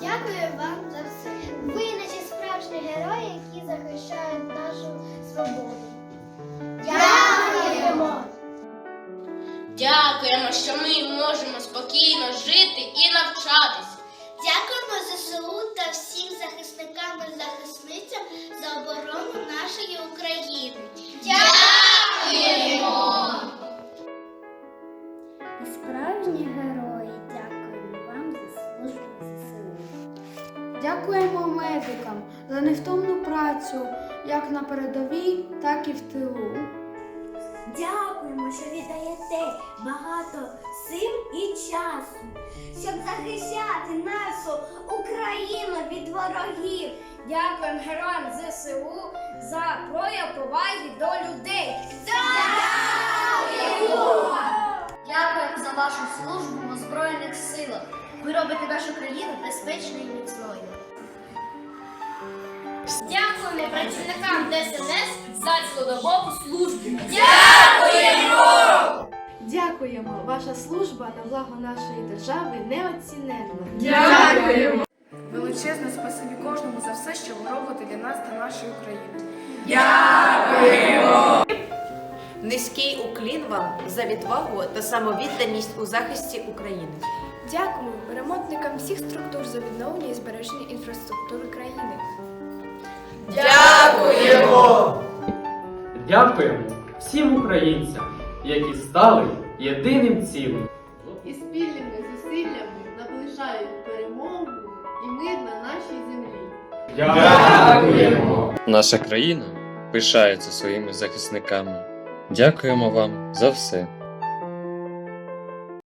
Дякую вам за все. Ви наші справжні герої, які захищають нашу свободу. Дякуємо! Дякуємо, що ми можемо спокійно жити і навчатись. Дякуємо ЗСУ та всім захисникам і захисницям за оборону нашої України. Дякуємо! Справжні герої, Дякуємо медикам за невтомну працю як на передовій, так і в тилу. Дякуємо, що віддаєте багато сил і часу, щоб захищати нашу Україну від ворогів. Дякуємо героям ЗСУ за прояв поваги до людей. Дякуємо Збройних силах. Ви робите нашу країну безпечною і міцною. Дякуємо працівникам ДСНС за цілодобову службу. Дякуємо! Дякуємо! Ваша служба на благо нашої держави неоціненна. Величезне спасибі кожному за все, що ви робите для нас та нашої України. Уклін вам за відвагу та самовідданість у захисті України. Дякуємо ремонтникам всіх структур за відновлення і збереження інфраструктури країни. Дякуємо всім українцям, які стали єдиним цілим. і спільними зусиллями наближають перемогу і мир на нашій землі. Дякуємо! Наша країна пишається своїми захисниками. Дякуємо вам за все.